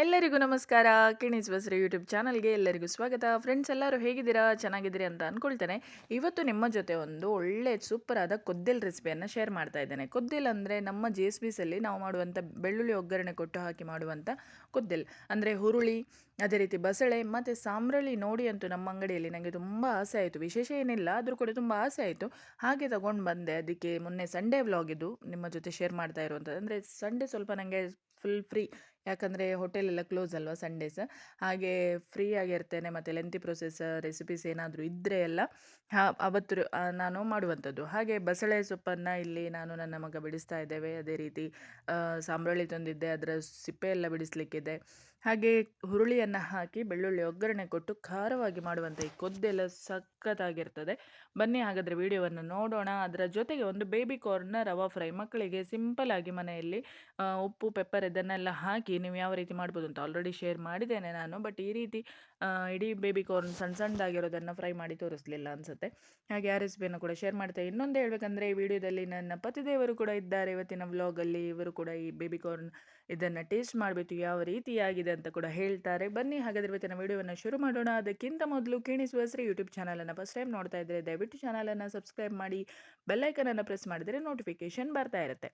ಎಲ್ಲರಿಗೂ ನಮಸ್ಕಾರ. ಕಿಣಿಸ್ ಬಸ್ರಿ ಯೂಟ್ಯೂಬ್ ಚಾನಲ್ಗೆ ಎಲ್ಲರಿಗೂ ಸ್ವಾಗತ. ಫ್ರೆಂಡ್ಸ್ ಎಲ್ಲರೂ ಹೇಗಿದ್ದೀರಾ? ಚೆನ್ನಾಗಿದ್ದೀರಿ ಅಂತ ಅಂದ್ಕೊಳ್ತೇನೆ ಇವತ್ತು ನಿಮ್ಮ ಜೊತೆ ಒಂದು ಒಳ್ಳೆ ಸೂಪರ್ ಆದ ಕೊದ್ದೆಲ್ ರೆಸಿಪಿಯನ್ನು ಶೇರ್ ಮಾಡ್ತಾ ಇದ್ದೇನೆ. ಕೊದ್ದೆಲ್ ಅಂದರೆ ನಮ್ಮ ಜೆ ಎಸ್ ಬಿಸಲ್ಲಿ ನಾವು ಮಾಡುವಂಥ ಬೆಳ್ಳುಳ್ಳಿ ಒಗ್ಗರಣೆ ಕೊಟ್ಟು ಹಾಕಿ ಮಾಡುವಂಥ ಕೊದ್ದೆಲ್. ಅಂದರೆ ಹುರುಳಿ, ಅದೇ ರೀತಿ ಬಸಳೆ, ಮತ್ತು ಸಾಂಬ್ರಳಿ ನೋಡಿ ಅಂತೂ ನಮ್ಮ ಅಂಗಡಿಯಲ್ಲಿ ನನಗೆ ತುಂಬ ಆಸೆ ಆಯಿತು. ವಿಶೇಷ ಏನಿಲ್ಲ, ಆದರೂ ಕೂಡ ತುಂಬ ಆಸೆ ಆಯಿತು. ಹಾಗೆ ತಗೊಂಡು ಬಂದೆ. ಅದಕ್ಕೆ ಮೊನ್ನೆ ಸಂಡೇ ವ್ಲಾಗ್ ಇದು ನಿಮ್ಮ ಜೊತೆ ಶೇರ್ ಮಾಡ್ತಾ ಇರುವಂಥದ್ದು ಅಂದರೆ ಸಂಡೇ ಸ್ವಲ್ಪ ನನಗೆ ಫುಲ್ ಫ್ರೀ ಯಾಕಂದರೆ ಹೋಟೆಲೆಲ್ಲ ಕ್ಲೋಸ್ ಅಲ್ವಾ ಸಂಡೇಸ್ ಹಾಗೆ ಫ್ರೀ ಆಗಿರ್ತೇನೆ ಮತ್ತು ಲೆಂತಿ ಪ್ರೊಸೆಸ್ ರೆಸಿಪೀಸ್ ಏನಾದರೂ ಇದ್ದರೆ ಎಲ್ಲ ಅವತ್ತು ನಾನು ಮಾಡುವಂಥದ್ದು. ಹಾಗೆ ಬಸಳೆ ಸೊಪ್ಪನ್ನು ಇಲ್ಲಿ ನಾನು ನನ್ನ ಮಗ ಬಿಡಿಸ್ತಾ ಇದ್ದೇವೆ. ಅದೇ ರೀತಿ ಸಾಂಬ್ರಾಳಿ ತಂದಿದ್ದೆ. ಅದರ ಸಿಪ್ಪೆ ಎಲ್ಲ ಬಿಡಿಸ್ಲಿಕ್ಕಿದೆ. ಹಾಗೆ ಹುರುಳಿಯನ್ನು ಹಾಕಿ ಬೆಳ್ಳುಳ್ಳಿ ಒಗ್ಗರಣೆ ಕೊಟ್ಟು ಖಾರವಾಗಿ ಮಾಡುವಂಥ ಈ ಕೊದ್ದೆಲ್ಲ ಸಖತ್ತಾಗಿರ್ತದೆ. ಬನ್ನಿ ಹಾಗಾದರೆ ವಿಡಿಯೋವನ್ನು ನೋಡೋಣ. ಅದರ ಜೊತೆಗೆ ಒಂದು ಬೇಬಿ ಕಾರ್ನ್ನ ರವಾ ಫ್ರೈ ಮಕ್ಕಳಿಗೆ ಸಿಂಪಲ್ ಆಗಿ ಮನೆಯಲ್ಲಿ ಉಪ್ಪು ಪೆಪ್ಪರ್ ಇದನ್ನೆಲ್ಲ ಹಾಕಿ ನೀವು ಯಾವ ರೀತಿ ಮಾಡ್ಬೋದು ಅಂತ ಆಲ್ರೆಡಿ ಶೇರ್ ಮಾಡಿದ್ದೇನೆ ನಾನು. ಬಟ್ ಈ ರೀತಿ ಇಡೀ ಬೇಬಿ ಕಾರ್ನ್ ಸಣ್ಣ ಸಣ್ಣದಾಗಿರೋದನ್ನು ಫ್ರೈ ಮಾಡಿ ತೋರಿಸಲಿಲ್ಲ ಅನಿಸುತ್ತೆ. ಹಾಗೆ ಆ ರೆಸಿಪಿಯನ್ನು ಕೂಡ ಶೇರ್ ಮಾಡ್ತೇನೆ ಇನ್ನೊಂದು ಹೇಳಬೇಕಂದ್ರೆ ಈ ವಿಡಿಯೋದಲ್ಲಿ ನನ್ನ ಪತಿದೇವರು ಕೂಡ ಇದ್ದಾರೆ. ಇವತ್ತಿನ ವ್ಲಾಗಲ್ಲಿ ಇವರು ಕೂಡ ಈ ಬೇಬಿ ಕಾರ್ನ್ ಇದನ್ನು ಟೇಸ್ಟ್ ಮಾಡಿಬಿಟ್ಟು ಯಾವ ರೀತಿಯಾಗಿದೆ ಅಂತ ಕೂಡ ಹೇಳ್ತಾರೆ. ಬನ್ನಿ, ಹಾಗಾದರೆ ಇವತ್ತಿನ ವಿಡಿಯೋವನ್ನು ಶುರು ಮಾಡೋಣ. ಅದಕ್ಕಿಂತ ಮೊದಲು ಕಿಣಿಸುವ ಶ್ರೀ ಯೂಟ್ಯೂಬ್ ಚಾನಲನ್ನು ಫಸ್ಟ್ ಟೈಮ್ ನೋಡ್ತಾ ಇದ್ದರೆ ದಯವಿಟ್ಟು ಚಾನಲನ್ನು ಸಬ್ಸ್ಕ್ರೈಬ್ ಮಾಡಿ ಬೆಲ್ಲೈಕನನ್ನು ಪ್ರೆಸ್ ಮಾಡಿದರೆ ನೋಟಿಫಿಕೇಶನ್ ಬರ್ತಾ ಇರುತ್ತೆ.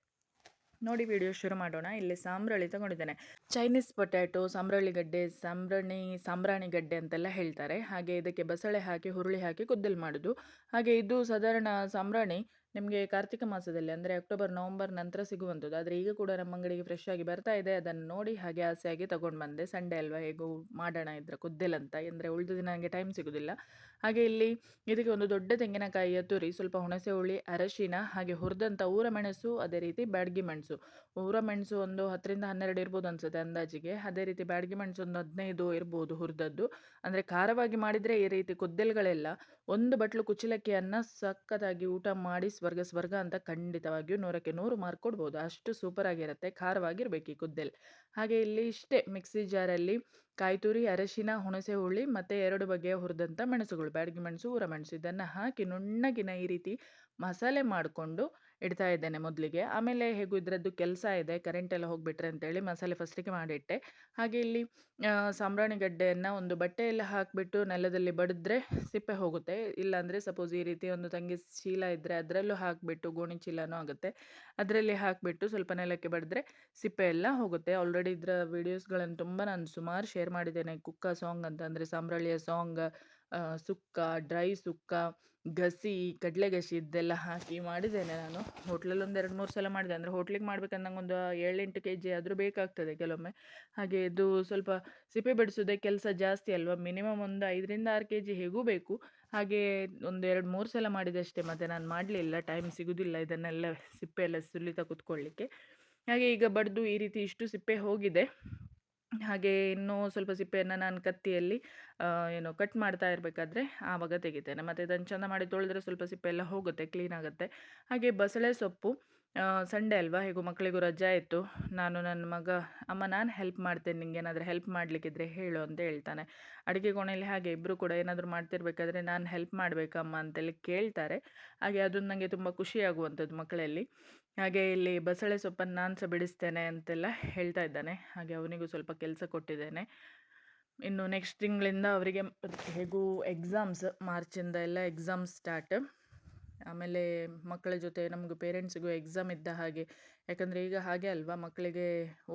ನೋಡಿ ವಿಡಿಯೋ ಶುರು ಮಾಡೋಣ. ಇಲ್ಲಿ ಸಾಂಬ್ರಾಣಿ ತಗೊಂಡಿದ್ದೇನೆ. ಚೈನೀಸ್ ಪೊಟ್ಯಾಟೊ ಸಾಂಬ್ರಾಳಿ ಗಡ್ಡೆ, ಸಾಂಬ್ರಾಣಿ ಸಾಂಬ್ರಾಣಿ ಗಡ್ಡೆ ಅಂತೆಲ್ಲ ಹೇಳ್ತಾರೆ. ಹಾಗೆ ಇದಕ್ಕೆ ಬಸಳೆ ಹಾಕಿ, ಹುರುಳಿ ಹಾಕಿ ಗುದ್ದಲು ಮಾಡೋದು. ಹಾಗೆ ಇದು ಸಾಧಾರಣ ಸಾಂಬ್ರಾಣಿ ನಿಮಗೆ ಕಾರ್ತಿಕ ಮಾಸದಲ್ಲಿ ಅಂದರೆ ಅಕ್ಟೋಬರ್ ನವಂಬರ್ ನಂತರ ಸಿಗುವಂಥದ್ದು. ಆದರೆ ಈಗ ಕೂಡ ನಮ್ಮ ಅಂಗಡಿಗೆ ಫ್ರೆಶ್ ಆಗಿ ಬರ್ತಾ ಇದೆ. ಅದನ್ನು ನೋಡಿ ಹಾಗೆ ಆಸೆಯಾಗಿ ತಗೊಂಡು ಬಂದೆ. ಸಂಡೇ ಅಲ್ವಾ ಹೇಗೂ ಮಾಡೋಣ ಇದ್ರ ಕುದ್ದೆಲ್ ಅಂತ ಅಂದರೆ ಉಳಿದ ದಿನ ನನಗೆ ಟೈಮ್ ಸಿಗೋದಿಲ್ಲ. ಹಾಗೆ ಇಲ್ಲಿ ಇದಕ್ಕೆ ಒಂದು ದೊಡ್ಡ ತೆಂಗಿನಕಾಯಿಯ ತುರಿ ಸ್ವಲ್ಪ ಹುಣಸೆ ಹುಳಿ, ಅರಶಿನ ಹಾಗೆ ಹುರಿದಂಥ ಊರ ಮೆಣಸು ಅದೇ ರೀತಿ ಬ್ಯಾಡಗಿ ಮೆಣಸು. ಊರ ಮೆಣಸು ಒಂದು ಹತ್ತರಿಂದ ಹನ್ನೆರಡು ಇರ್ಬೋದು ಅನ್ಸುತ್ತೆ ಅಂದಾಜಿಗೆ. ಅದೇ ರೀತಿ ಬ್ಯಾಡಗಿ ಮೆಣಸು ಒಂದು ಹದಿನೈದು ಇರ್ಬೋದು ಹುರಿದದ್ದು. ಅಂದರೆ ಖಾರವಾಗಿ ಮಾಡಿದರೆ ಈ ರೀತಿ ಕುದ್ದೆಲ್ಗಳೆಲ್ಲ ಒಂದು ಬಟ್ಲು ಕುಚ್ಚಲಕ್ಕಿಯನ್ನು ಸಖತ್ತಾಗಿ ಊಟ ಮಾಡಿ ಸ್ವರ್ಗ ಸ್ವರ್ಗ ಅಂತ ಖಂಡಿತವಾಗಿಯೂ ನೂರಕ್ಕೆ ನೂರು ಮಾರ್ಕ್ ಕೊಡ್ಬೋದು. ಅಷ್ಟು ಸೂಪರ್ ಆಗಿರುತ್ತೆ. ಖಾರವಾಗಿರ್ಬೇಕು ಈ ಕುದ್ದೆಲ್. ಹಾಗೆ ಇಲ್ಲಿ ಇಷ್ಟೇ ಮಿಕ್ಸಿ ಜಾರಲ್ಲಿ ಕಾಯಿ ತುರಿ, ಅರಶಿನ, ಹುಣಸೆ ಹುಳಿ ಮತ್ತು ಎರಡು ಬಗೆಯ ಹುರಿದಂಥ ಮೆಣಸುಗಳು. ಬ್ಯಾಡಗಿ ಮೆಣಸು, ಊರ ಮೆಣಸು ಇದನ್ನು ಹಾಕಿ ನುಣ್ಣಗಿನ ಈ ರೀತಿ ಮಸಾಲೆ ಮಾಡಿಕೊಂಡು ಇಡ್ತಾ ಇದ್ದೇನೆ ಮೊದಲಿಗೆ. ಆಮೇಲೆ ಹೇಗೂ ಇದರದ್ದು ಕೆಲಸ ಇದೆ ಕರೆಂಟ್ ಎಲ್ಲ ಹೋಗಿಬಿಟ್ರೆ ಅಂತೇಳಿ ಮಸಾಲೆ ಫಸ್ಟಿಗೆ ಮಾಡಿಟ್ಟೆ. ಹಾಗೆ ಇಲ್ಲಿ ಸಾಂಬ್ರಾಣಿ ಗಡ್ಡೆಯನ್ನು ಒಂದು ಬಟ್ಟೆಯಲ್ಲಿ ಹಾಕಿಬಿಟ್ಟು ನೆಲದಲ್ಲಿ ಬಡಿದ್ರೆ ಸಿಪ್ಪೆ ಹೋಗುತ್ತೆ. ಇಲ್ಲಾಂದರೆ ಸಪೋಸ್ ಈ ರೀತಿ ಒಂದು ತಂಗಿ ಚೀಲ ಇದ್ದರೆ ಅದರಲ್ಲೂ ಹಾಕಿಬಿಟ್ಟು ಗೋಣಿ ಚೀಲನೂ ಆಗುತ್ತೆ. ಅದರಲ್ಲಿ ಹಾಕಿಬಿಟ್ಟು ಸ್ವಲ್ಪ ನೆಲಕ್ಕೆ ಬಡಿದ್ರೆ ಸಿಪ್ಪೆ ಎಲ್ಲ ಹೋಗುತ್ತೆ. ಆಲ್ರೆಡಿ ಇದರ ವೀಡಿಯೋಸ್ಗಳನ್ನು ತುಂಬ ನಾನು ಸುಮಾರು ಶೇರ್ ಮಾಡಿದ್ದೇನೆ. ಕುಕ್ಕ ಸಾಂಗ್ ಅಂತ ಅಂದರೆ ಸಾಂಬ್ರಾಳಿಯ ಸಾಂಗ್ ಸುಕ್ಕ, ಡ್ರೈ ಸುಕ್ಕ, ಗಸಿ ಕಡಲೆ ಗಸಿ ಇದೆಲ್ಲ ಹಾಕಿ ಮಾಡಿದ್ದೇನೆ ನಾನು. ಹೋಟ್ಲಲ್ಲಿ ಒಂದು ಎರಡು ಮೂರು ಸಲ ಮಾಡಿದೆ. ಅಂದರೆ ಹೋಟ್ಲಿಗೆ ಮಾಡ್ಬೇಕಂದ್ರೆ ಒಂದು ಏಳೆಂಟು ಕೆ ಜಿ ಆದರೂ ಬೇಕಾಗ್ತದೆ ಕೆಲವೊಮ್ಮೆ. ಹಾಗೆ ಇದು ಸ್ವಲ್ಪ ಸಿಪ್ಪೆ ಬಿಡಿಸೋದೇ ಕೆಲಸ ಜಾಸ್ತಿ ಅಲ್ವಾ? ಮಿನಿಮಮ್ ಒಂದು ಐದರಿಂದ ಆರು ಕೆ ಜಿ ಹೇಗೂ ಬೇಕು. ಹಾಗೆ ಒಂದು ಎರಡು ಮೂರು ಸಲ ಮಾಡಿದಷ್ಟೇ ಮತ್ತು ನಾನು ಮಾಡಲಿಲ್ಲ. ಟೈಮ್ ಸಿಗೋದಿಲ್ಲ ಇದನ್ನೆಲ್ಲ ಸಿಪ್ಪೆ ಎಲ್ಲ ಸುಲಿತಾ ಕೂತ್ಕೊಳ್ಳಿಕ್ಕೆ ಹಾಗೆ ಈಗ ಬಡಿದು ಈ ರೀತಿ ಇಷ್ಟು ಸಿಪ್ಪೆ ಹೋಗಿದೆ. ಹಾಗೆ ಇನ್ನೂ ಸ್ವಲ್ಪ ಸಿಪ್ಪೆಯನ್ನು ನಾನು ಕತ್ತಿಯಲ್ಲಿ ಏನು ಕಟ್ ಮಾಡ್ತಾ ಇರಬೇಕಾದ್ರೆ ಆವಾಗ ತೆಗಿತೇನೆ. ಮತ್ತು ಇದನ್ನು ಚೆಂದ ಮಾಡಿ ತೊಳೆದ್ರೆ ಸ್ವಲ್ಪ ಸಿಪ್ಪೆ ಎಲ್ಲ ಹೋಗುತ್ತೆ ಕ್ಲೀನ್ ಆಗುತ್ತೆ. ಹಾಗೆ ಬಸಳೆ ಸೊಪ್ಪು ಸಂಡೇ ಅಲ್ವಾ? ಹೇಗೂ ಮಕ್ಕಳಿಗೂ ರಜೆ ಇತ್ತು. ನಾನು ನನ್ನ ಮಗ, ಅಮ್ಮ ನಾನು ಹೆಲ್ಪ್ ಮಾಡ್ತೇನೆ ನಿಂಗೆ, ಏನಾದರೂ ಹೆಲ್ಪ್ ಮಾಡಲಿಕ್ಕಿದ್ರೆ ಹೇಳು ಅಂತ ಹೇಳ್ತಾನೆ. ಅಡುಗೆ ಕೋಣೆಯಲ್ಲಿ ಹಾಗೆ ಇಬ್ಬರು ಕೂಡ ಏನಾದರೂ ಮಾಡ್ತಿರ್ಬೇಕಾದ್ರೆ ನಾನು ಹೆಲ್ಪ್ ಮಾಡಬೇಕಮ್ಮ ಅಂತೇಳಿ ಕೇಳ್ತಾರೆ. ಹಾಗೆ ಅದು ನನಗೆ ತುಂಬ ಖುಷಿಯಾಗುವಂಥದ್ದು ಮಕ್ಕಳಲ್ಲಿ. ಹಾಗೆ ಇಲ್ಲಿ ಬಸಳೆ ಸೊಪ್ಪನ್ನು ನಾನು ಸಹ ಬಿಡಿಸ್ತೇನೆ ಅಂತೆಲ್ಲ ಹೇಳ್ತಾ ಇದ್ದಾನೆ. ಹಾಗೆ ಅವನಿಗೂ ಸ್ವಲ್ಪ ಕೆಲಸ ಕೊಟ್ಟಿದ್ದೇನೆ. ಇನ್ನು ನೆಕ್ಸ್ಟ್ ತಿಂಗಳಿಂದ ಅವರಿಗೆ ಹೇಗೂ ಎಕ್ಸಾಮ್ಸ್ ಮಾರ್ಚಿಂದ ಎಲ್ಲ ಎಕ್ಸಾಮ್ ಸ್ಟಾರ್ಟ್ ಆಮೇಲೆ ಮಕ್ಕಳ ಜೊತೆ ನಮಗೂ ಪೇರೆಂಟ್ಸಿಗೂ ಎಕ್ಸಾಮ್ ಇದ್ದ ಹಾಗೆ, ಯಾಕಂದರೆ ಈಗ ಹಾಗೆ ಅಲ್ವಾ ಮಕ್ಕಳಿಗೆ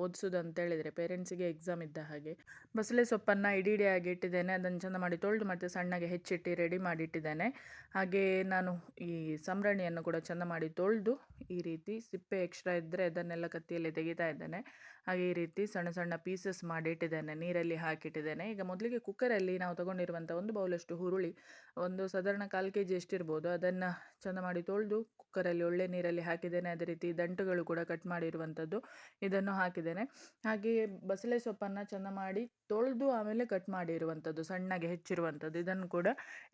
ಓದಿಸೋದು ಅಂತೇಳಿದರೆ ಪೇರೆಂಟ್ಸಿಗೆ ಎಕ್ಸಾಮ್ ಇದ್ದ ಹಾಗೆ. ಬಸಳೆ ಸೊಪ್ಪನ್ನು ಇಡೀ ಇಡಿಯಾಗಿ ಇಟ್ಟಿದ್ದೇನೆ, ಅದನ್ನು ಚೆಂದ ಮಾಡಿ ತೊಳೆದು ಮತ್ತು ಸಣ್ಣಗೆ ಹೆಚ್ಚಿಟ್ಟು ರೆಡಿ ಮಾಡಿಟ್ಟಿದ್ದೇನೆ. ಹಾಗೆ ನಾನು ಈ ಸಂಭ್ರಣಿಯನ್ನು ಕೂಡ ಚೆಂದ ಮಾಡಿ ತೊಳೆದು ಈ ರೀತಿ ಸಿಪ್ಪೆ ಎಕ್ಸ್ಟ್ರಾ ಇದ್ದರೆ ಅದನ್ನೆಲ್ಲ ಕತ್ತಿಯಲ್ಲಿ ತೆಗಿತಾ ಇದ್ದೇನೆ. ಹಾಗೆ ಈ ರೀತಿ ಸಣ್ಣ ಸಣ್ಣ ಪೀಸಸ್ ಮಾಡಿ ಇಟ್ಟಿದ್ದೇನೆ ನೀರಲ್ಲಿ ಹಾಕಿಟ್ಟಿದ್ದೇನೆ. ಈಗ ಮೊದಲಿಗೆ ಕುಕ್ಕರಲ್ಲಿ ನಾವು ತೊಗೊಂಡಿರುವಂಥ ಒಂದು ಬೌಲಷ್ಟು ಹುರುಳಿ, ಒಂದು ಸಾಧಾರಣ ಕಾಲು ಕೆ ಜಿ ಎಷ್ಟಿರ್ಬೋದು, ಅದನ್ನು ಚಂದ ಮಾಡಿ ತೊಳೆದು ಕುಕ್ಕರಲ್ಲಿ ಒಳ್ಳೆ ನೀರಲ್ಲಿ ಹಾಕಿದ್ದೇನೆ. ಅದೇ ರೀತಿ ದಂಟುಗಳು ಕೂಡ ಕಟ್ ಮಾಡಿರುವಂಥದ್ದು ಇದನ್ನು ಹಾಕಿದ್ದೇನೆ. ಹಾಗೆ ಬಸಳೆ ಸೊಪ್ಪನ್ನು ಚಂದ ಮಾಡಿ ತೊಳೆದು ಆಮೇಲೆ ಕಟ್ ಮಾಡಿರುವಂಥದ್ದು ಸಣ್ಣಗೆ ಹೆಚ್ಚಿರುವಂಥದ್ದು ಇದನ್ನು ಕೂಡ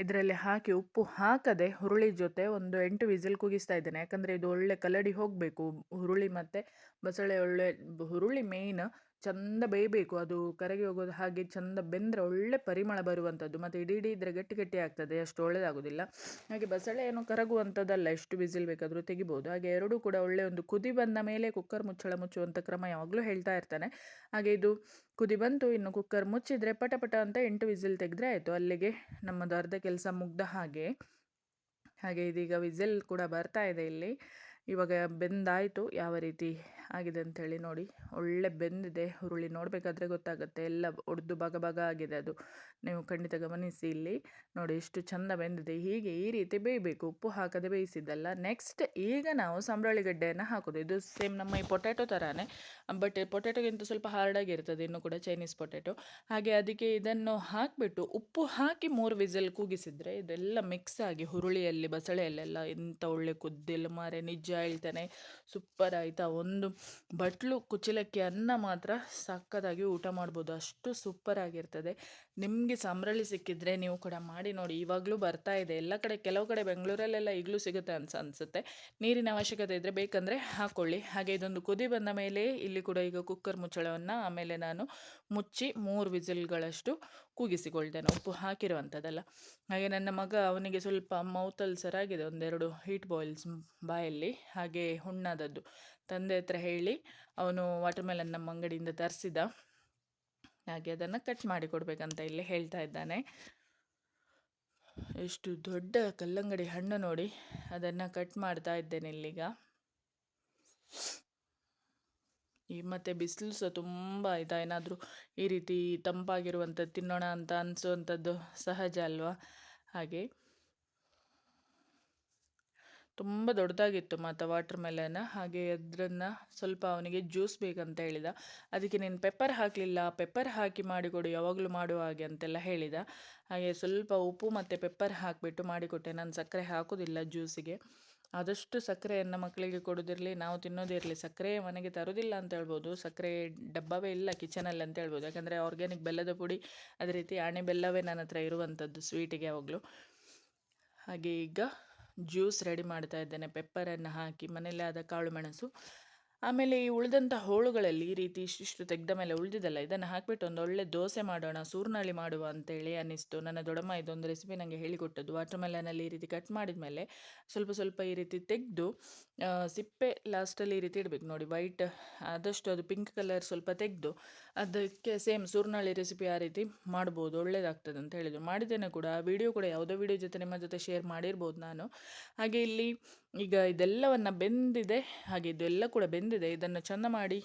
ಇದರಲ್ಲಿ ಹಾಕಿ, ಉಪ್ಪು ಹಾಕದೆ ಹುರುಳಿ ಜೊತೆ ಒಂದು ಎಂಟು ವಿಸಿಲ್ ಕುಗಿಸ್ತಾ ಇದ್ದೇನೆ. ಯಾಕಂದರೆ ಇದು ಒಳ್ಳೆ ಕಲಡಿ ಹೋಗಬೇಕು, ಹುರುಳಿ ಮತ್ತು ಬಸಳೆ ಒಳ್ಳೆ ಹುರುಳಿ ಮೇಯ್ನ್ ಚಂದ ಬೇಯಬೇಕು. ಅದು ಕರಗಿ ಹೋಗೋದು ಹಾಗೆ ಚಂದ ಬೆಂದರೆ ಒಳ್ಳೆ ಪರಿಮಳ ಬರುವಂಥದ್ದು ಮತ್ತು ಇಡೀ ಇಡೀ ಇದ್ರೆ ಗಟ್ಟಿ ಗಟ್ಟಿ ಆಗ್ತದೆ, ಅಷ್ಟು ಒಳ್ಳೆಯದಾಗೋದಿಲ್ಲ ಹಾಗೆ ಬಸಳೆ ಏನು ಕರಗುವಂಥದ್ದಲ್ಲ ಎಷ್ಟು ಬಿಸಿಲು ಬೇಕಾದರೂ ತೆಗಿಬೋದು. ಹಾಗೆ ಎರಡೂ ಕೂಡ ಒಳ್ಳೆ ಒಂದು ಕುದಿ ಬಂದ ಮೇಲೆ ಕುಕ್ಕರ್ ಮುಚ್ಚಳ ಮುಚ್ಚುವಂಥ ಕ್ರಮ ಯಾವಾಗಲೂ ಹೇಳ್ತಾ ಇರ್ತಾನೆ. ಹಾಗೆ ಇದು ಕುದಿ ಬಂತು, ಇನ್ನು ಕುಕ್ಕರ್ ಮುಚ್ಚಿದರೆ ಪಟ ಪಟ ಅಂತ ಎಂಟು ವಿಸಿಲ್ ತೆಗೆದ್ರೆ ಆಯಿತು. ಅಲ್ಲಿಗೆ ನಮ್ಮದು ಅರ್ಧ ಕೆಲಸ ಮುಗ್ದ ಹಾಗೆ. ಹಾಗೆ ಇದೀಗ ವಿಸಿಲ್ ಕೂಡ ಬರ್ತಾ ಇದೆ ಇಲ್ಲಿ. ಇವಾಗ ಬೆಂದಾಯಿತು ಯಾವ ರೀತಿ ಆಗಿದೆ ಅಂಥೇಳಿ ನೋಡಿ. ಒಳ್ಳೆ ಬೆಂದಿದೆ ಹುರುಳಿ. ನೋಡಬೇಕಾದ್ರೆ ಗೊತ್ತಾಗುತ್ತೆ. ಎಲ್ಲ ಒಡೆದು ಭಾಗ ಭಾಗ ಆಗಿದೆ ಅದು. ನೀವು ಖಂಡಿತ ಗಮನಿಸಿ ಇಲ್ಲಿ. ನೋಡಿ ಎಷ್ಟು ಚಂದ ಬೆಂದಿದೆ. ಹೀಗೆ ಈ ರೀತಿ ಬೇಯಬೇಕು. ಉಪ್ಪು ಹಾಕದೆ ಬೇಯಿಸಿದ್ದಲ್ಲ. ನೆಕ್ಸ್ಟ್ ಈಗ ನಾವು ಸಂಬ್ರಾಳಿ ಗಡ್ಡೆಯನ್ನು ಹಾಕೋದು. ಇದು ಸೇಮ್ ನಮ್ಮ ಈ ಪೊಟ್ಯಾಟೊ ಥರನೇ ಬಟ್ ಪೊಟ್ಯಾಟೊಗಿಂತ ಸ್ವಲ್ಪ ಹಾರ್ಡಾಗಿರ್ತದೆ ಇನ್ನು ಕೂಡ ಚೈನೀಸ್ ಪೊಟ್ಯಾಟೊ ಹಾಗೆ ಅದಕ್ಕೆ ಇದನ್ನು ಹಾಕಿಬಿಟ್ಟು ಉಪ್ಪು ಹಾಕಿ ಮೂರು ವಿಸಲ್ ಕೂಗಿಸಿದರೆ ಇದೆಲ್ಲ ಮಿಕ್ಸ್ ಆಗಿ ಹುರುಳಿಯಲ್ಲಿ, ಬಸಳೆಯಲ್ಲೆಲ್ಲ ಎಂಥ ಒಳ್ಳೆ ಕುದ್ದಿಲ್ಲ ಮಾರೆ ನಿಜ ಹೇಳ್ತಾನೆ. ಸೂಪರ್ ಆಯಿತಾ. ಒಂದು ಬಟ್ಲು ಕುಚ್ಚಲಕ್ಕಿ ಅನ್ನ ಮಾತ್ರ ಸಕ್ಕತ್ತಾಗಿ ಊಟ ಮಾಡ್ಬೋದು. ಅಷ್ಟು ಸೂಪರ್ ಆಗಿರ್ತದೆ. ನಿಮಗೆ ಸಂಬ್ರಳಿ ಸಿಕ್ಕಿದ್ರೆ ನೀವು ಕೂಡ ಮಾಡಿ ನೋಡಿ. ಇವಾಗಲೂ ಬರ್ತಾ ಇದೆ. ಎಲ್ಲ ಕಡೆ, ಕೆಲವು ಕಡೆ ಬೆಂಗಳೂರಲ್ಲೆಲ್ಲ ಈಗಲೂ ಸಿಗುತ್ತೆ ಅನ್ಸ, ಅನಿಸುತ್ತೆ. ನೀರಿನ ಅವಶ್ಯಕತೆ ಇದ್ದರೆ ಬೇಕಂದರೆ ಹಾಕ್ಕೊಳ್ಳಿ ಹಾಗೆ ಇದೊಂದು ಕುದಿ ಬಂದ ಮೇಲೆ ಇಲ್ಲಿ ಕೂಡ ಈಗ ಕುಕ್ಕರ್ ಮುಚ್ಚಳವನ್ನು ಆಮೇಲೆ ನಾನು ಮುಚ್ಚಿ ಮೂರು ವಿಸಿಲ್ಗಳಷ್ಟು ಕೂಗಿಸಿಕೊಳ್ತೇನೆ ಉಪ್ಪು ಹಾಕಿರುವಂಥದ್ದಲ್ಲ ಹಾಗೆ ನನ್ನ ಮಗ ಅವನಿಗೆ ಸ್ವಲ್ಪ ಮೌತ್ ಸರಾಗಿದೆ ಒಂದೆರಡು ಹೀಟ್ ಬಾಯ್ಲ್ಸ್ ಬಾಯಲ್ಲಿ. ಹಾಗೆ ಹುಣ್ಣಾದದ್ದು. ತಂದೆ ಹತ್ರ ಹೇಳಿ ಅವನು ವಾಟರ್ ಮೆಲನ್ ನಮ್ಮ ಅಂಗಡಿಯಿಂದ ತರಿಸಿದ. ಹಾಗೆ ಅದನ್ನು ಕಟ್ ಮಾಡಿ ಕೊಡಬೇಕಂತ ಇಲ್ಲಿ ಹೇಳ್ತಾ ಇದ್ದಾನೆ. ಎಷ್ಟು ದೊಡ್ಡ ಕಲ್ಲಂಗಡಿ ಹಣ್ಣು ನೋಡಿ ಅದನ್ನು ಕಟ್ ಮಾಡ್ತಾ ಇದ್ದೇನೆ ಇಲ್ಲಿಗ. ಈ ಮತ್ತೆ ಬಿಸಿಲು ಸಹ ತುಂಬ ಆಯಿತಾ ಏನಾದರೂ ಈ ರೀತಿ ತಂಪಾಗಿರುವಂಥದ್ದು ತಿನ್ನೋಣ ಅಂತ ಅನಿಸುವಂಥದ್ದು ಸಹಜ ಅಲ್ವಾ? ಹಾಗೆ ತುಂಬ ದೊಡ್ಡದಾಗಿತ್ತು ಮತ್ತು ವಾಟರ್ ಮೆಲನ್ ಹಾಗೆ ಅದನ್ನು ಸ್ವಲ್ಪ ಅವನಿಗೆ ಜ್ಯೂಸ್ ಬೇಕಂತ ಹೇಳಿದ. ಅದಕ್ಕೆ ನೀನು ಪೆಪ್ಪರ್ ಹಾಕಲಿಲ್ಲ ಪೆಪ್ಪರ್ ಹಾಕಿ ಮಾಡಿಕೊಡು, ಯಾವಾಗಲೂ ಮಾಡುವ ಹಾಗೆ ಅಂತೆಲ್ಲ ಹೇಳಿದ. ಹಾಗೆ ಸ್ವಲ್ಪ ಉಪ್ಪು ಮತ್ತು ಪೆಪ್ಪರ್ ಹಾಕಿಬಿಟ್ಟು ಮಾಡಿಕೊಟ್ಟೆ. ನಾನು ಸಕ್ಕರೆ ಹಾಕೋದಿಲ್ಲ ಜ್ಯೂಸಿಗೆ ಆದಷ್ಟು ಸಕ್ಕರೆಯನ್ನು ಮಕ್ಕಳಿಗೆ ಕೊಡೋದಿರಲಿ, ನಾವು ತಿನ್ನೋದಿರಲಿ ಸಕ್ಕರೆ ಮನೆಗೆ ತರೋದಿಲ್ಲ ಅಂತ ಹೇಳ್ಬೋದು. ಸಕ್ಕರೆ ಡಬ್ಬವೇ ಇಲ್ಲ ಕಿಚನಲ್ಲಿ ಅಂತ ಹೇಳ್ಬೋದು. ಯಾಕಂದರೆ ಆರ್ಗ್ಯಾನಿಕ್ ಬೆಲ್ಲದ ಪುಡಿ, ಅದೇ ರೀತಿ ಆಣೆ ಬೆಲ್ಲವೇ ನನ್ನ ಹತ್ರ ಇರುವಂಥದ್ದು ಸ್ವೀಟಿಗೆ ಯಾವಾಗಲೂ. ಹಾಗೆ ಈಗ ಜ್ಯೂಸ್ ರೆಡಿ ಮಾಡ್ತಾ ಇದ್ದೇನೆ, ಪೆಪ್ಪರನ್ನು ಹಾಕಿ, ಮನೆಯಲ್ಲೇ ಆದ ಕಾಳು ಮೆಣಸು. ಆಮೇಲೆ ಈ ಉಳಿದಂಥ ಹೋಳುಗಳಲ್ಲಿ ಈ ರೀತಿ ಇಷ್ಟಿಷ್ಟು ತೆಗೆದ ಮೇಲೆ ಉಳಿದಿದ್ದಲ್ಲ ಇದನ್ನು ಹಾಕಿಬಿಟ್ಟು ಒಂದು ಒಳ್ಳೆ ದೋಸೆ ಮಾಡೋಣ ಸೂರ್ನಳ್ಳಿ ಮಾಡುವ ಅಂತೇಳಿ ಅನ್ನಿಸ್ತು. ನನ್ನ ದೊಡ್ಡಮ್ಮ ಇದೊಂದು ರೆಸಿಪಿ ನನಗೆ ಹೇಳಿಕೊಟ್ಟದ್ದು. ವಾಟರ್ ಮೆಲನಲ್ಲಿ ಈ ರೀತಿ ಕಟ್ ಮಾಡಿದ ಮೇಲೆ ಸ್ವಲ್ಪ ಸ್ವಲ್ಪ ಈ ರೀತಿ ತೆಗೆದು ಸಿಪ್ಪೆ ಲಾಸ್ಟಲ್ಲಿ ಈ ರೀತಿ ಇಡಬೇಕು ನೋಡಿ ವೈಟ್ ಆದಷ್ಟು ಅದು ಪಿಂಕ್ ಕಲರ್ ಸ್ವಲ್ಪ ತೆಗೆದು ಅದಕ್ಕೆ ಸೇಮ್ ಸುರ್ನಾಳಿ ರೆಸಿಪಿ ಆ ರೀತಿ ಮಾಡ್ಬೋದು, ಒಳ್ಳೇದಾಗ್ತದೆ ಅಂತ ಹೇಳಿದರು. ಮಾಡಿದ್ದೇನೆ ಕೂಡ ಆ ವಿಡಿಯೋ ಕೂಡ ಯಾವುದೋ ವಿಡಿಯೋ ಜೊತೆ ನಿಮ್ಮ ಜೊತೆ ಶೇರ್ ಮಾಡಿರ್ಬೋದು ನಾನು. ಹಾಗೆ ಇಲ್ಲಿ ಈಗ ಇದೆಲ್ಲವನ್ನು ಬೆಂದಿದೆ, ಹಾಗೆ ಇದೆಲ್ಲ ಕೂಡ ಬೆಂದಿದೆ. ಇದನ್ನು ಚೆಂದ ಮಾಡಿ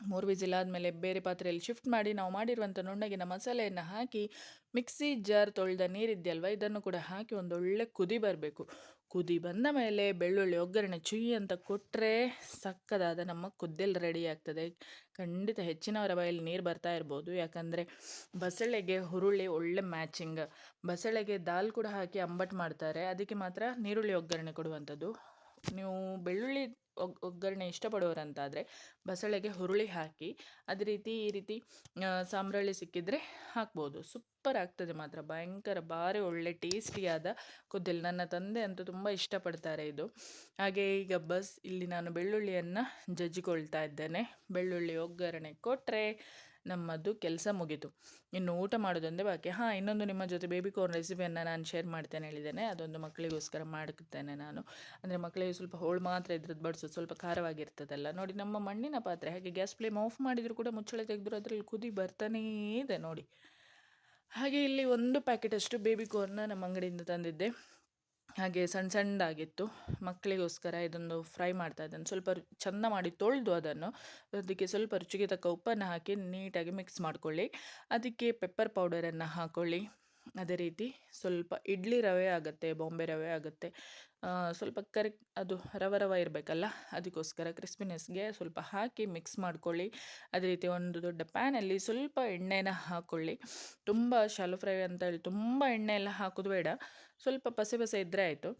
ಮೂರು ವಿಸಿಲ್ ಆದಮೇಲೆ ಬೇರೆ ಪಾತ್ರೆಯಲ್ಲಿ ಶಿಫ್ಟ್ ಮಾಡಿ, ನಾವು ಮಾಡಿರುವಂಥ ನುಣ್ಣಗಿನ ಮಸಾಲೆಯನ್ನು ಹಾಕಿ, ಮಿಕ್ಸಿ ಜಾರ್ ತೊಳೆದ ನೀರಿದೆಯಲ್ವ, ಇದನ್ನು ಕೂಡ ಹಾಕಿ ಒಂದೊಳ್ಳೆ ಕುದಿ ಬರಬೇಕು. ಕುದಿ ಬಂದ ಮೇಲೆ ಬೆಳ್ಳುಳ್ಳಿ ಒಗ್ಗರಣೆ ಚುಯ್ಯಿ ಅಂತ ಕೊಟ್ಟರೆ ಸಕ್ಕದಾದ ನಮ್ಮ ಕುದ್ದೆಲ್ಲ ರೆಡಿ ಆಗ್ತದೆ. ಖಂಡಿತ ಹೆಚ್ಚಿನವರ ಬಾಯಲ್ಲಿ ನೀರು ಬರ್ತಾ ಇರ್ಬೋದು. ಯಾಕಂದರೆ ಬಸಳೆಗೆ ಹುರುಳಿ ಒಳ್ಳೆ ಮ್ಯಾಚಿಂಗ್ ಬಸಳೆಗೆ ದಾಲ್ ಕೂಡ ಹಾಕಿ ಅಂಬಟ್ ಮಾಡ್ತಾರೆ. ಅದಕ್ಕೆ ಮಾತ್ರ ನೀರುಳ್ಳಿ ಒಗ್ಗರಣೆ ಕೊಡುವಂಥದ್ದು. ನೀವು ಬೆಳ್ಳುಳ್ಳಿ ಒಗ್ಗರಣೆ ಇಷ್ಟಪಡೋರಂತಾದರೆ ಬಸಳೆಗೆ ಹುರುಳಿ ಹಾಕಿ ಅದೇ ರೀತಿ ಈ ರೀತಿ ಸಾಂಬ್ರಾಣಿ ಸಿಕ್ಕಿದರೆ ಹಾಕ್ಬೋದು. ಸೂಪರ್ ಆಗ್ತದೆ ಮಾತ್ರ. ಭಯಂಕರ ಭಾರಿ ಒಳ್ಳೆ ಟೇಸ್ಟಿಯಾದ ಕುದ್ದಿಲ್. ನನ್ನ ತಂದೆ ಅಂತೂ ತುಂಬ ಇಷ್ಟಪಡ್ತಾರೆ ಇದು. ಹಾಗೆ ಈಗ ಬಸ್, ಇಲ್ಲಿ ನಾನು ಬೆಳ್ಳುಳ್ಳಿಯನ್ನು ಜಜ್ಜಿಕೊಳ್ತಾ ಇದ್ದೇನೆ. ಬೆಳ್ಳುಳ್ಳಿ ಒಗ್ಗರಣೆ ಕೊಟ್ಟರೆ ನಮ್ಮದು ಕೆಲಸ ಮುಗೀತು. ಇನ್ನು ಊಟ ಮಾಡೋದೊಂದೇ ಬಾಕಿ. ಹಾಂ, ಇನ್ನೊಂದು ನಿಮ್ಮ ಜೊತೆ ಬೇಬಿ ಕಾರ್ನ್ ರೆಸಿಪಿಯನ್ನು ನಾನು ಶೇರ್ ಮಾಡ್ತೇನೆ ಹೇಳಿದ್ದೇನೆ. ಅದೊಂದು ಮಕ್ಕಳಿಗೋಸ್ಕರ ಮಾಡ್ತೇನೆ ನಾನು. ಅಂದರೆ ಮಕ್ಕಳಿಗೆ ಸ್ವಲ್ಪ ಹೋಳು ಮಾತ್ರ ಇದ್ರದ್ದು ಬಡಿಸೋದು ಸ್ವಲ್ಪ ಖಾರವಾಗಿರ್ತದಲ್ಲ. ನೋಡಿ, ನಮ್ಮ ಮಣ್ಣಿನ ಪಾತ್ರೆ, ಹಾಗೆ ಗ್ಯಾಸ್ ಫ್ಲೇಮ್ ಆಫ್ ಮಾಡಿದರೂ ಕೂಡ ಮುಚ್ಚಳೆ ತೆಗೆದ್ರು, ಅದರಲ್ಲಿ ಕುದಿ ಬರ್ತಾನೇ ಇದೆ ನೋಡಿ. ಹಾಗೆ ಇಲ್ಲಿ ಒಂದು ಪ್ಯಾಕೆಟಷ್ಟು ಬೇಬಿ ಕಾರ್ನ ನಮ್ಮ ಅಂಗಡಿಯಿಂದ ತಂದಿದ್ದೆ. ಹಾಗೆ ಸಣ್ಣ ಸಣ್ಣದಾಗಿತ್ತು. ಮಕ್ಕಳಿಗೋಸ್ಕರ ಇದೊಂದು ಫ್ರೈ ಮಾಡ್ತಾ ಇದ್ದೇನೆ. ಸ್ವಲ್ಪ ಚೆಂದ ಮಾಡಿ ತೊಳೆದು ಅದನ್ನು, ಅದಕ್ಕೆ ಸ್ವಲ್ಪ ರುಚಿಗೆ ತಕ್ಕ ಉಪ್ಪನ್ನು ಹಾಕಿ ನೀಟಾಗಿ ಮಿಕ್ಸ್ ಮಾಡ್ಕೊಳ್ಳಿ. ಅದಕ್ಕೆ ಪೆಪ್ಪರ್ ಪೌಡರನ್ನು ಹಾಕ್ಕೊಳ್ಳಿ ಅದೇ ರೀತಿ ಸ್ವಲ್ಪ ಇಡ್ಲಿ ರವೆ ಆಗುತ್ತೆ, ಬಾಂಬೆ ರವೆ ಆಗುತ್ತೆ. ಸ್ವಲ್ಪ ಕರಿ, ಅದು ರವ ರವ ಇರಬೇಕಲ್ಲ, ಅದಕ್ಕೋಸ್ಕರ ಕ್ರಿಸ್ಪಿನೆಸ್ಗೆ ಸ್ವಲ್ಪ ಹಾಕಿ ಮಿಕ್ಸ್ ಮಾಡ್ಕೊಳ್ಳಿ. ಅದೇ ರೀತಿ ಒಂದು ದೊಡ್ಡ ಪ್ಯಾನಲ್ಲಿ ಸ್ವಲ್ಪ ಎಣ್ಣೆನ ಹಾಕ್ಕೊಳ್ಳಿ ತುಂಬ ಶಾಲು ಫ್ರೈ ಅಂತ ಹೇಳಿ ತುಂಬ ಎಣ್ಣೆ ಎಲ್ಲ ಹಾಕೋದು ಬೇಡ. ಸ್ವಲ್ಪ ಪಸೆ ಪಸೆ ಇದ್ದರೆ ಆಯಿತು.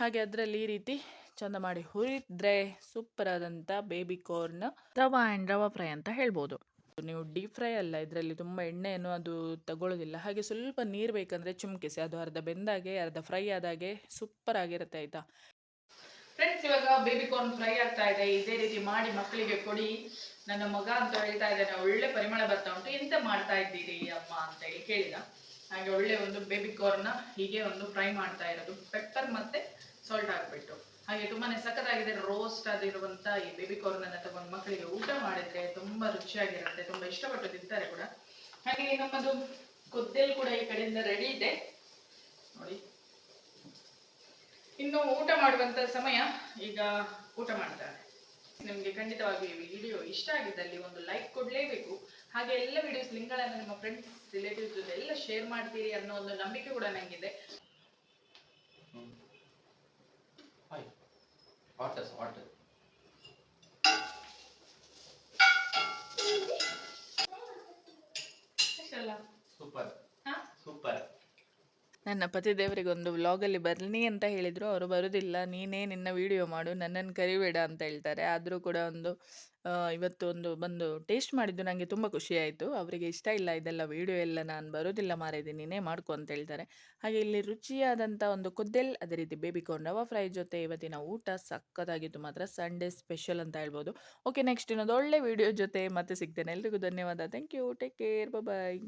ಹಾಗೆ ಅದರಲ್ಲಿ ಈ ರೀತಿ ಚಂದ ಮಾಡಿ ಹುರಿದ್ರೆ ಸೂಪರ್ ಆದಂಥ baby corn rava and rava fry ಅಂತ ಹೇಳ್ಬೋದು. ನೀವು ಡೀಪ್ ಫ್ರೈ ಅಲ್ಲ, ಇದರಲ್ಲಿ ತುಂಬ ಎಣ್ಣೆಯನ್ನು ಅದು ತಗೊಳ್ಳೋದಿಲ್ಲ. ಹಾಗೆ ಸ್ವಲ್ಪ ನೀರು ಬೇಕಂದರೆ ಚುಮ್ಕಿಸಿ, ಅದು ಅರ್ಧ ಬೆಂದಾಗೆ, ಅರ್ಧ ಫ್ರೈ ಆದಾಗೆ ಸೂಪರ್ ಆಗಿರುತ್ತೆ, ಆಯಿತಾ? ಫ್ರೆಂಡ್ಸ್ ಇವಾಗ ಬೇಬಿ ಕಾರ್ನ್ ಫ್ರೈ ಆಗ್ತಾ ಇದೆ. ಇದೇ ರೀತಿ ಮಾಡಿ ಮಕ್ಕಳಿಗೆ ಕೊಡಿ. ನನ್ನ ಮಗ ಅಂತ ಹೇಳ್ತಾ ಇದ್ದಾನೆ, ಒಳ್ಳೆ ಪರಿಮಳ ಬರ್ತಾ ಉಂಟು. ಎಂತ ಮಾಡ್ತಾ ಇದ್ದೀರಿ ಅಮ್ಮ ಅಂತ ಹೇಳಿ ಕೇಳಿದ. ಹಾಗೆ ಒಳ್ಳೆ ಒಂದು ಬೇಬಿ ಕಾರ್ನ ಹೀಗೆ ಒಂದು ಫ್ರೈ ಮಾಡ್ತಾ ಇರೋದು. ಪೆಪ್ಪರ್ ಮತ್ತೆ ಸಾಲ್ಟ್ ಹಾಕ್ಬಿಟ್ಟು. ಹಾಗೆ ತುಂಬಾನೇ ಸಖತ್ತಾಗಿದೆ ರೋಸ್ಟ್ ಆಗಿರುವಂತ ಈ ಬೇಬಿ ಕಾರ್ನ್ ಅನ್ನ ತಗೊಂಡು ಮಕ್ಕಳಿಗೆ ಊಟ ಮಾಡಿದ್ರೆ ತುಂಬಾ ರುಚಿಯಾಗಿರುತ್ತೆ, ತುಂಬಾ ಇಷ್ಟಪಟ್ಟು ತಿಂತಾರೆ ಕೂಡ. ಹಾಗೆ ನಮ್ಮದು ಕೊದ್ದೆಲ್ ಕೂಡ ಈ ಕಡೆಯಿಂದ ರೆಡಿ ಇದೆ. ನೋಡಿ. ಇನ್ನು ಊಟ ಮಾಡುವಂತ ಸಮಯ ಈಗ ಊಟ ಮಾಡ್ತಾರೆ ನಿಮಗೆ ಖಂಡಿತವಾಗಿ ಈ ವಿಡಿಯೋ ಇಷ್ಟ ಆಗಿದ್ದಲ್ಲಿ ಒಂದು ಲೈಕ್ ಕೊಡ್ಲೇಬೇಕು. ಹಾಗೆ ಎಲ್ಲ ವಿಡಿಯೋಸ್ ಲಿಂಕ್ಗಳನ್ನು ನಿಮ್ಮ ಫ್ರೆಂಡ್ಸ್ ರಿಲೇಟಿವ್ಸ್ ಜೊತೆ ಎಲ್ಲ ಶೇರ್ ಮಾಡ್ತೀರಿ ಅನ್ನೋ ಒಂದು ನಂಬಿಕೆ ಕೂಡ ನಂಗಿದೆ. ವಾಟರ್ ವಾಟರ್ ಅಷ್ಟಲ್ಲ ಸೂಪರ್ ಹಾ ಸೂಪರ್ ನನ್ನ ಪತಿದೇವರಿಗೆ ಒಂದು ವ್ಲಾಗಲ್ಲಿ ಬರಲಿ ಅಂತ ಹೇಳಿದರು. ಅವರು ಬರೋದಿಲ್ಲ. ನೀನೇ ನಿನ್ನ ವಿಡಿಯೋ ಮಾಡು. ನನ್ನನ್ನು ಕರಿಬೇಡ ಅಂತ ಹೇಳ್ತಾರೆ. ಆದರೂ ಕೂಡ ಒಂದು ಇವತ್ತು ಒಂದು ಬಂದು ಟೇಸ್ಟ್ ಮಾಡಿದ್ದು ನನಗೆ ತುಂಬ ಖುಷಿ ಆಯಿತು. ಅವರಿಗೆ ಇಷ್ಟ ಇಲ್ಲ ಇದೆಲ್ಲ ವಿಡಿಯೋ ಎಲ್ಲ ನಾನು ಬರೋದಿಲ್ಲ ಮಾರಿದೆ, ನೀನೇ ಮಾಡ್ಕೊ ಅಂತ ಹೇಳ್ತಾರೆ. ಹಾಗೆ ಇಲ್ಲಿ ರುಚಿಯಾದಂಥ ಒಂದು ಕುದ್ದೆಲ್, ಅದೇ ರೀತಿ ಬೇಬಿಕಾರ್ನ್ ರವಾ ಫ್ರೈ ಜೊತೆ ಇವತ್ತಿನ ಊಟ ಸಕ್ಕತ್ತಾಗಿತ್ತು ಮಾತ್ರ. ಸಂಡೇ ಸ್ಪೆಷಲ್ ಅಂತ ಹೇಳ್ಬೋದು. ಓಕೆ ನೆಕ್ಸ್ಟ್ ಇನ್ನೊಂದು ಒಳ್ಳೆ ವಿಡಿಯೋ ಜೊತೆ ಮತ್ತೆ ಸಿಗ್ತೇನೆ. ಎಲ್ರಿಗೂ ಧನ್ಯವಾದ. Thank you take care bye